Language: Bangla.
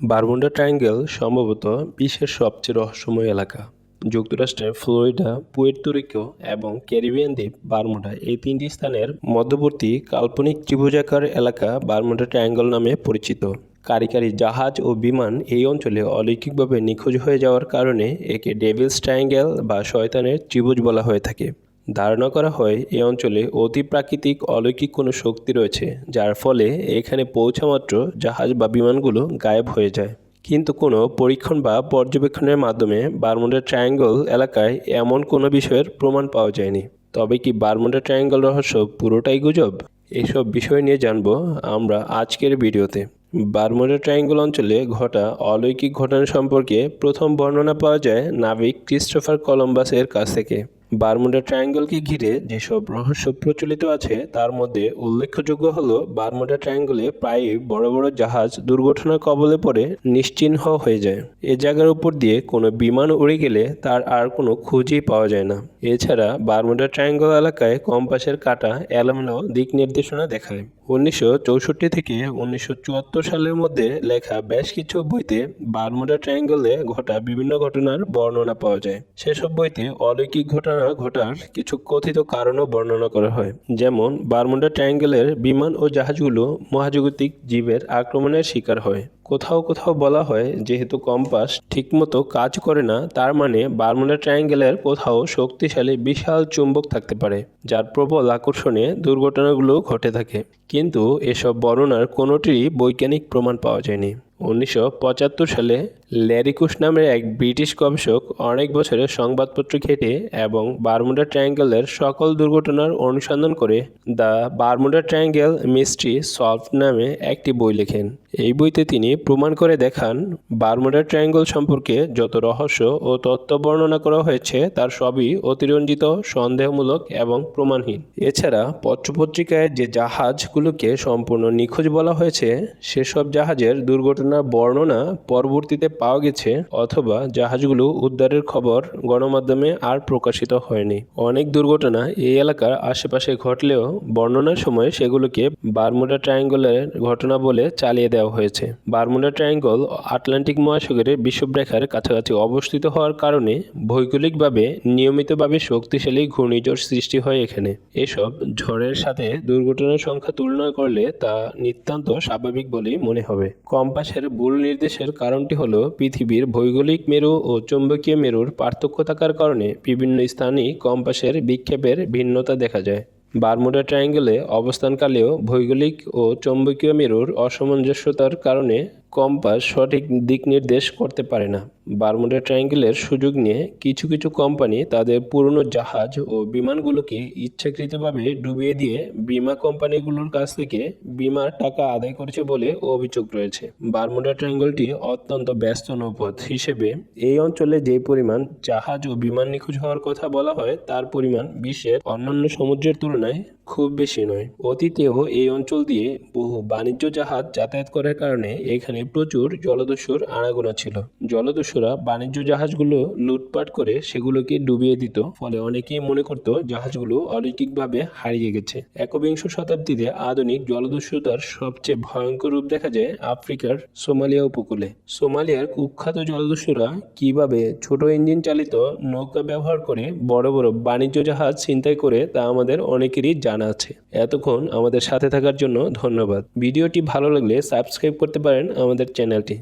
বারমুডা ট্রায়াঙ্গেল সম্ভবত বিশ্বের সবচেয়ে রহস্যময় এলাকা। যুক্তরাষ্ট্রের ফ্লোরিডা পুয়ের্তোরিকো এবং ক্যারিবিয়ান দ্বীপ বারমুডা এই তিনটি স্থানের মধ্যবর্তী কাল্পনিক ত্রিভুজাকার এলাকা বারমুডা ট্রায়াঙ্গল নামে পরিচিত। কারিকারি জাহাজ ও বিমান এই অঞ্চলে অলৌকিকভাবে নিখোঁজ হয়ে যাওয়ার কারণে একে ডেভিলস ট্রায়াঙ্গেল বা শয়তানের ত্রিভুজ বলা হয়ে থাকে। ধারণা করা হয় এই অঞ্চলে অতি প্রাকৃতিক অলৌকিক কোনো শক্তি রয়েছে, যার ফলে এখানে পৌঁছামাত্র জাহাজ বা বিমানগুলো গায়েব হয়ে যায়। কিন্তু কোনো পরীক্ষণ বা পর্যবেক্ষণের মাধ্যমে বারমুডা ট্রায়াঙ্গল এলাকায় এমন কোনো বিষয়ের প্রমাণ পাওয়া যায়নি। তবে কি বারমুডা ট্রায়াঙ্গল রহস্য পুরোটাই গুজব? এসব বিষয় নিয়ে জানব আমরা আজকের ভিডিওতে। বারমুডা ট্রায়াঙ্গল অঞ্চলে ঘটা অলৌকিক ঘটনা সম্পর্কে প্রথম বর্ণনা পাওয়া যায় নাবিক ক্রিস্টোফার কলম্বাসের কাছ থেকে। বারমুডা ট্রায়াঙ্গলকে ঘিরে যেসব রহস্য প্রচলিত আছে, তার মধ্যে উল্লেখযোগ্য হল বারমুডা ট্রায়াঙ্গলে প্রায়ই বড় বড় জাহাজ দুর্ঘটনার কবলে পড়ে নিশ্চিহ্ন হয়ে যায়। এ জায়গার উপর দিয়ে কোনো বিমান উড়ে গেলে তার আর কোনো খুঁজেই পাওয়া যায় না। এছাড়া বারমুডা ট্রায়াঙ্গল এলাকায় কম্পাসের কাটা এলোমেলো দিক নির্দেশনা দেখায়। উনিশশো চৌষট্টি থেকে উনিশশো চুয়াত্তর সালের মধ্যে লেখা বেশ কিছু বইতে বারমুডা ট্রায়াঙ্গলে ঘটা বিভিন্ন ঘটনার বর্ণনা পাওয়া যায়। সেসব বইতে অলৌকিক ঘটনা ঘটার কিছু কথিত কারণও বর্ণনা করা হয়। যেমন, বারমুডা ট্রায়াঙ্গেলের বিমান ও জাহাজগুলো মহাজাগতিক জীবের আক্রমণের শিকার হয়। কোথাও কোথাও বলা হয়, যেহেতু কম্পাস ঠিকমতো কাজ করে না, তার মানে বারমুডা ট্রায়াঙ্গেলের কোথাও শক্তিশালী বিশাল চুম্বক থাকতে পারে, যার প্রবল আকর্ষণে দুর্ঘটনাগুলো ঘটে থাকে। কিন্তু এসব বর্ণনার কোনোটিরই বৈজ্ঞানিক প্রমাণ পাওয়া যায়নি। উনিশশো পঁচাত্তর সালে ল্যারিকুশ নামের এক ব্রিটিশ গবেষক অনেক বছরের সংবাদপত্র ঘেটে এবং বারমুডা ট্রায়াঙ্গেলের সকল দুর্ঘটনার অনুসন্ধান করে the Bermuda Triangle mystery solve নামে একটি বই লেখেন। এই বইতে তিনি প্রমাণ করে দেখান, বারমুডা ট্রায়াঙ্গল সম্পর্কে যত রহস্য ও তত্ত্ব বর্ণনা করা হয়েছে তার সবই অতিরঞ্জিত, সন্দেহমূলক এবং প্রমাণহীন। এছাড়া পত্রপত্রিকায় যে জাহাজগুলোকে সম্পূর্ণ নিখোঁজ বলা হয়েছে, সেসব জাহাজের দুর্ঘটনার বর্ণনা পরবর্তীতে পাওয়া গেছে অথবা জাহাজগুলো উদ্ধারের খবর গণমাধ্যমে আর প্রকাশিত হয়নি। অনেক দুর্ঘটনা এই এলাকার আশেপাশে ঘটলেও বর্ণনার সময় সেগুলোকে বারমুডা ট্রায়াঙ্গলের ঘটনা বলে চালিয়ে দেওয়া হয়েছে। বারমুডা ট্রায়াঙ্গল আটলান্টিক মহাসাগরের বিষুবরেখার কাছাকাছি অবস্থিত হওয়ার কারণে ভৌগোলিকভাবে নিয়মিতভাবে শক্তিশালী ঘূর্ণিঝড় সৃষ্টি হয় এখানে। এসব ঝড়ের সাথে দুর্ঘটনার সংখ্যা তুলনা করলে তা নিতান্ত স্বাভাবিক বলেই মনে হবে। কম্পাসের ভুল নির্দেশের কারণটি হলো পৃথিবীর ভৌগোলিক মেরু ও চৌম্বকীয় মেরুর পার্থক্য থাকার কারণে বিভিন্ন স্থানে কম্পাসের বিক্ষেপের ভিন্নতা দেখা যায়। বারমুডা ট্রায়াঙ্গেলে অবস্থানকালেও ভৌগোলিক ও চৌম্বকীয় মেরুর অসামঞ্জস্যতার কারণে কম্পাস সঠিক দিক নির্দেশ করতে পারে না। বারমুডা ট্রায়াঙ্গেলের সুযোগ নিয়ে কিছু কিছু কোম্পানি তাদের পুরনো জাহাজ ও বিমানগুলোকে ইচ্ছাকৃতভাবে ডুবিয়ে দিয়ে বিমা কোম্পানিগুলোর কাছ থেকে বিমার টাকা আদায় করেছে বলে অভিযোগ রয়েছে। বারমুডা ট্রায়াঙ্গলটি অত্যন্ত ব্যস্ত নৌপথ হিসেবে এই অঞ্চলে যে পরিমাণ জাহাজ ও বিমান নিখোঁজ হওয়ার কথা বলা হয়, তার পরিমাণ বিশ্বের অন্যান্য সমুদ্রের তুলনায় খুব বেশি নয়। অতীতেও এই অঞ্চল দিয়ে বহু বাণিজ্য জাহাজ যাতায়াত করার কারণে এখানে প্রচুর জলদস্যুর আনাগোনা ছিল। জলদস্যুরা বাণিজ্য জাহাজগুলো লুটপাট করে সেগুলোকে ডুবিয়ে দিত, ফলে অনেকেই মনে করত জাহাজগুলো অলৌকিকভাবে হারিয়ে গেছে। একবিংশ শতাব্দীতে আধুনিক জলদস্যুতার সবচেয়ে ভয়ঙ্কর রূপ দেখা যায় আফ্রিকার সোমালিয়া উপকূলে। সোমালিয়ার কুখ্যাত জলদস্যুরা কীভাবে ছোট ইঞ্জিন চালিত নৌকা ব্যবহার করে বড় বড় বাণিজ্য জাহাজ ছিনতাই করে তা আমাদের অনেকেরই জানা আছে। এতক্ষণ আমাদের সাথে থাকার জন্য ধন্যবাদ। ভিডিওটি ভালো লাগলে সাবস্ক্রাইব করতে পারেন আমাদের চ্যানেলটি।